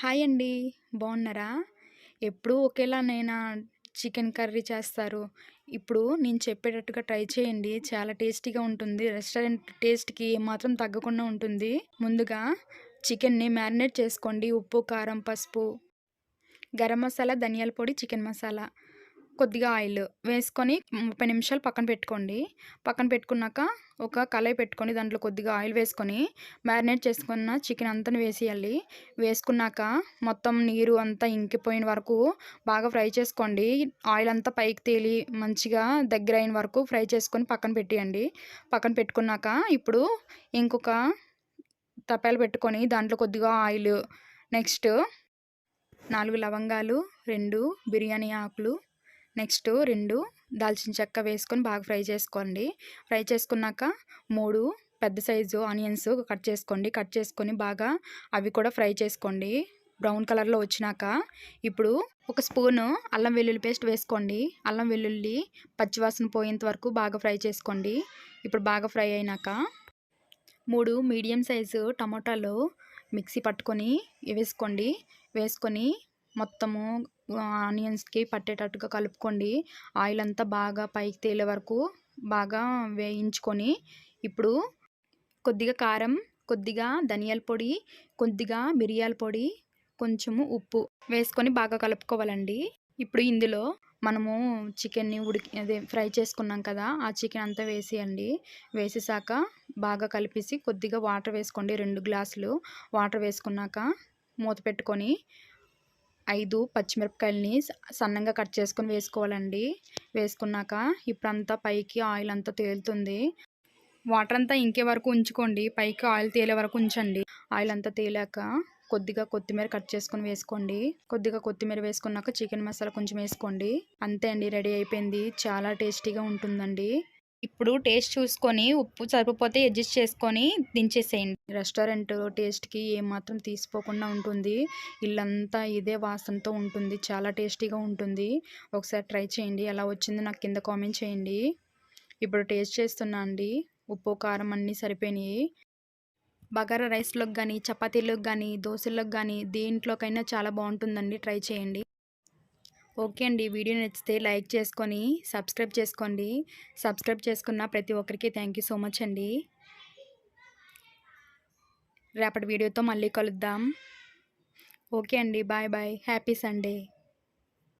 Hi అండి. బాగున్నారా ఎప్పుడూ ఒకేలానైనా చికెన్ కర్రీ చేస్తారు. ఇప్పుడు నేను చెప్పేటట్టుగా ట్రై చేయండి. చాలా టేస్టీగా ఉంటుంది. రెస్టారెంట్ టేస్ట్కి ఏమాత్రం తగ్గకుండా ఉంటుంది. ముందుగా చికెన్ని మ్యారినేట్ చేసుకోండి. ఉప్పు కారం పసుపు గరం మసాలా ధనియాల పొడి చికెన్ మసాలా. కొద్దిగా ఆయిల్ వేసుకొని ముప్పై నిమిషాలు పక్కన పెట్టుకోండి. పక్కన పెట్టుకున్నాక ఒక కళాయి పెట్టుకొని దాంట్లో కొద్దిగా ఆయిల్ వేసుకొని మ్యారినేట్ చేసుకున్న చికెన్ అంతా వేసేయాలి. వేసుకున్నాక మొత్తం నీరు అంతా ఇంకిపోయిన వరకు బాగా ఫ్రై చేసుకోండి. ఆయిల్ అంతా పైకి తేలి మంచిగా దగ్గర అయిన వరకు ఫ్రై చేసుకొని పక్కన పెట్టేయండి. పక్కన పెట్టుకున్నాక ఇప్పుడు ఇంకొక తపాలు పెట్టుకొని దాంట్లో కొద్దిగా ఆయిల్. నెక్స్ట్ నాలుగు లవంగాలు రెండు బిర్యానీ ఆకులు నెక్స్ట్ రెండు దాల్చిన చెక్క వేసుకొని బాగా ఫ్రై చేసుకోండి. ఫ్రై చేసుకున్నాక మూడు పెద్ద సైజు ఆనియన్స్ కట్ చేసుకోండి. కట్ చేసుకొని బాగా అవి కూడా ఫ్రై చేసుకోండి. బ్రౌన్ కలర్లో వచ్చినాక ఇప్పుడు ఒక స్పూను అల్లం వెల్లుల్లి పేస్ట్ వేసుకోండి. అల్లం వెల్లుల్లి పచ్చివాసన పోయేంత వరకు బాగా ఫ్రై చేసుకోండి. ఇప్పుడు బాగా ఫ్రై అయినాక మూడు మీడియం సైజు టమాటాలు మిక్సీ పట్టుకొని వేసుకోండి. వేసుకొని మొత్తము ఆనియన్స్కి పట్టేటట్టుగా కలుపుకోండి. ఆయిల్ అంతా బాగా పైకి తేలే వరకు బాగా వేయించుకొని ఇప్పుడు కొద్దిగా కారం కొద్దిగా ధనియాల పొడి కొద్దిగా మిరియాల పొడి కొంచెము ఉప్పు వేసుకొని బాగా కలుపుకోవాలండి. ఇప్పుడు ఇందులో మనము చికెన్ని ఉడికి అదే ఫ్రై చేసుకున్నాం కదా ఆ చికెన్ అంతా వేసేయండి. వేసేసాక బాగా కలిపేసి కొద్దిగా వాటర్ వేసుకోండి. రెండు గ్లాసులు వాటర్ వేసుకున్నాక మూత పెట్టుకొని ఐదు పచ్చిమిరపకాయలని సన్నంగా కట్ చేసుకొని వేసుకోవాలండి. వేసుకున్నాక ఇప్పుడంతా పైకి ఆయిల్ అంతా తేలుతుంది. వాటర్ అంతా ఇంకే వరకు ఉంచుకోండి. పైకి ఆయిల్ తేలే వరకు ఉంచండి. ఆయిల్ అంతా తేలాక కొద్దిగా కొత్తిమీర కట్ చేసుకొని వేసుకోండి. కొద్దిగా కొత్తిమీర వేసుకున్నాక చికెన్ మసాలా కొంచెం వేసుకోండి. అంతే అండి రెడీ అయిపోయింది. చాలా టేస్టీగా ఉంటుందండి. ఇప్పుడు టేస్ట్ చూసుకొని ఉప్పు సరిపోతే అడ్జస్ట్ చేసుకొని దించేసేయండి. రెస్టారెంట్ టేస్ట్కి ఏమాత్రం తీసిపోకుండా ఉంటుంది. ఇల్లంతా ఇదే వాసనతో ఉంటుంది. చాలా టేస్టీగా ఉంటుంది. ఒకసారి ట్రై చేయండి. ఎలా వచ్చిందో నాకు కింద కామెంట్ చేయండి. ఇప్పుడు టేస్ట్ చేస్తున్నా అండి. ఉప్పు కారం అన్నీ సరిపోయినాయి. బగారా రైస్లోకి కానీ చపాతీలకు కానీ దోశలకు కానీ దేంట్లోకైనా చాలా బాగుంటుందండి. ట్రై చేయండి. ఓకే అండి. వీడియో నచ్చితే లైక్ చేసుకొని సబ్స్క్రైబ్ చేసుకోండి. సబ్స్క్రైబ్ చేసుకున్న ప్రతి ఒక్కరికి థ్యాంక్ యూ సో మచ్ అండి. రేపటి వీడియోతో మళ్ళీ కలుద్దాం. ఓకే అండి. Bye bye. Happy Sunday.